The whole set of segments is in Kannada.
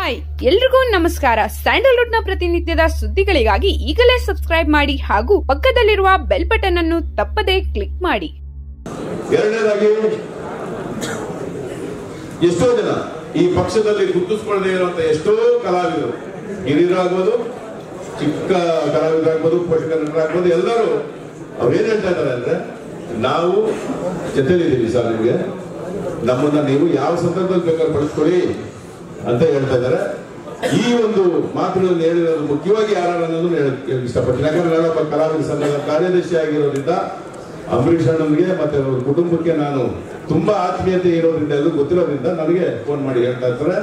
ಹಾಯ್ ಎಲ್ರಿಗೂ ನಮಸ್ಕಾರ. ಸ್ಯಾಂಡಲ್ವುಡ್ನ ಪ್ರತಿನಿತ್ಯದ ಸುದ್ದಿಗಳಿಗಾಗಿ ಈಗಲೇ ಸಬ್ಸ್ಕ್ರೈಬ್ ಮಾಡಿ ಹಾಗೂ ಪಕ್ಕದಲ್ಲಿರುವ ಬೆಲ್ ಬಟನ್ ಅನ್ನು ತಪ್ಪದೇ ಕ್ಲಿಕ್ ಮಾಡಿ. ಎರಡನೇದಾಗಿ, ಎಷ್ಟೋ ಜನ ಈ ಪಕ್ಷದಲ್ಲಿ ಗುರುತಿಸಿಕೊಳ್ಳದೆ ಇರುವಂತ ಎಷ್ಟೋ ಕಲಾವಿದರು ಹಿರಿಯರಾಗ್ಬೋದು ಚಿಕ್ಕ ಕಲಾವಿದರಾಗ್ಬೋದು ಪೋಷಕ ನಟರಾಗ್ಬೋದು ಎಲ್ಲರೂ ಅವ್ರೇನ್ ಹೇಳ್ತಾ ಇದ್ದಾರೆ ಅಂದ್ರೆ, ನಾವು ಜೊತೆಲಿದ್ದೀವಿ ಸರ್ ನಿಮಗೆ. ನಮ್ಮನ್ನ ನೀವು ಯಾವ ಸಂದರ್ಭದಲ್ಲಿ ಬೇಕಾದ್ರೆ ಬಳಸ್ಕೊಳ್ಳಿ. ಅಂತ ಹೇಳ್ತಾ ಇದ್ದಾರೆ. ಈ ಒಂದು ಮಾತುಗಳನ್ನು ಹೇಳಿರೋದು ಮುಖ್ಯವಾಗಿ ಯಾರು ಅನ್ನೋದು ಹೇಳಕ್ಕೆ ಇಷ್ಟಪಡ್ತೀನಿ. ಯಾಕಂದ್ರೆ ನಾನೊಬ್ಬ ಕಲಾವಿದ ಸಂಘದ ಕಾರ್ಯದರ್ಶಿ ಆಗಿರೋದ್ರಿಂದ ಅಂಬರೀಷ್ ಅಣ್ಣನಿಗೆ ಮತ್ತೆ ಅವ್ರ ಕುಟುಂಬಕ್ಕೆ ನಾನು ತುಂಬಾ ಆತ್ಮೀಯತೆ ಇರೋದ್ರಿಂದ ಅದು ಗೊತ್ತಿರೋದ್ರಿಂದ ನನಗೆ ಫೋನ್ ಮಾಡಿ ಹೇಳ್ತಾ ಇರ್ತಾರೆ.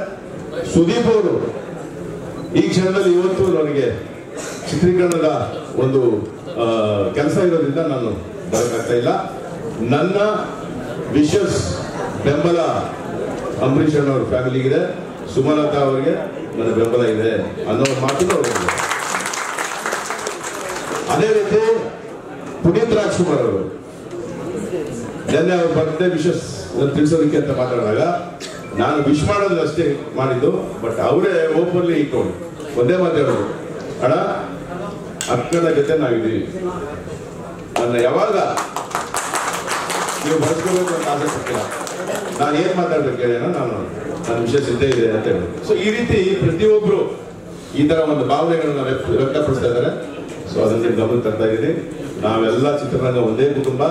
ಸುದೀಪ್ ಅವರು, ಈ ಕ್ಷಣದಲ್ಲಿ ಇವತ್ತು ನನಗೆ ಚಿತ್ರೀಕರಣದ ಒಂದು ಕೆಲಸ ಇರೋದ್ರಿಂದ ನಾನು ಬರೋಕ್ಕಾಗ್ತಾ ಇಲ್ಲ. ನನ್ನ ವಿಶಸ್ ಬೆಂಬಲ ಅಂಬರೀಷ್ ಅಣ್ಣವ್ರ ಫ್ಯಾಮಿಲಿಗಿದೆ ಸುಮಲತಾ ಅವರಿಗೆ ನನ್ನ ಬೆಂಬಲ ಇದೆ ಅನ್ನೋ ಮಾತನ್ನು ಅದೇ ರೀತಿ ಪುನೀತ್ ರಾಜ್ಕುಮಾರ್ ಅವರು, ನಿನ್ನೆ ಅವ್ರ ಬರ್ತ್ಡೇ ವಿಶಸ್ ತಿಳಿಸೋದಕ್ಕೆ ಅಂತ ಮಾತಾಡಿದಾಗ, ನಾನು ವಿಶ್ ಮಾಡೋದು ಅಷ್ಟೇ ಮಾಡಿದ್ದು ಬಟ್ ಅವರೇ ಓಪನ್ಲಿ ಇಟ್ಕೊಂಡು, ಒಂದೇ ಮಾತಾಡೋದು ಅಣ್ಣ, ಅಕ್ಕನ ಜೊತೆ ನಾವಿದ್ದೀವಿ. ನನ್ನ ಯಾವಾಗ ನೀವು ಬಳಸ್ಕೋಬೇಕು ಅಂತ ಆಸೆ ನಾನು ಏನ್ ಮಾತಾಡ್ಬೇಕು ಹೇಳಿ ನಾನು ನನ್ನ ವಿಷಯ ಸಿದ್ಧೇ ಇದೆ ಅಂತ ಹೇಳಿ. ಸೊ ಈ ರೀತಿ ಪ್ರತಿಯೊಬ್ರು ಈ ತರ ಒಂದು ಭಾವನೆಗಳನ್ನ ವ್ಯಕ್ತ- ವ್ಯಕ್ತಪಡಿಸ್ತಾ ಇದ್ದಾರೆ. ಸೊ ಅದನ್ನ ಗಮನ ತರ್ತಾ ಇದ್ದೀನಿ. ನಾವೆಲ್ಲ ಚಿತ್ರರಂಗ ಒಂದೇ ಕುಟುಂಬ.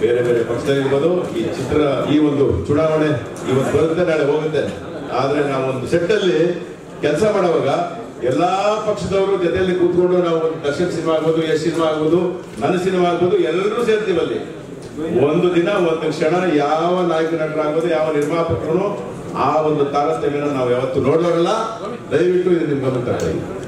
ಬೇರೆ ಬೇರೆ ಪಕ್ಷದಲ್ಲಿರ್ಬೋದು ಈ ಚಿತ್ರ, ಈ ಒಂದು ಚುನಾವಣೆ ಇವತ್ತು ಬರುತ್ತೆ, ನಾಳೆ ಹೋಗುತ್ತೆ. ಆದ್ರೆ ನಾವು ಒಂದು ಸೆಟ್ ಅಲ್ಲಿ ಕೆಲಸ ಮಾಡುವಾಗ ಎಲ್ಲಾ ಪಕ್ಷದವರು ಜೊತೆಯಲ್ಲಿ ಕೂತ್ಕೊಂಡು ನಾವು ಒಂದು ದರ್ಶನ್ ಸಿನಿಮಾ ಆಗ್ಬೋದು, ಯಶ್ ಸಿನಿಮಾ ಆಗ್ಬೋದು, ನನ್ನ ಸಿನಿಮಾ ಆಗ್ಬೋದು, ಎಲ್ಲರೂ ಸೇರ್ತೀವಿ ಅಲ್ಲಿ. ಒಂದು ದಿನ, ಒಂದು ಕ್ಷಣ ಯಾವ ನಾಯಕ ನಟರಾಗೋದು, ಯಾವ ನಿರ್ಮಾಪಕರು, ಆ ಒಂದು ತಾರತಮ್ಯನ ನಾವು ಯಾವತ್ತು ನೋಡೋರಲ್ಲ ದಯವಿಟ್ಟು ಇದು ನಿಮ್ಮ ಗಮನ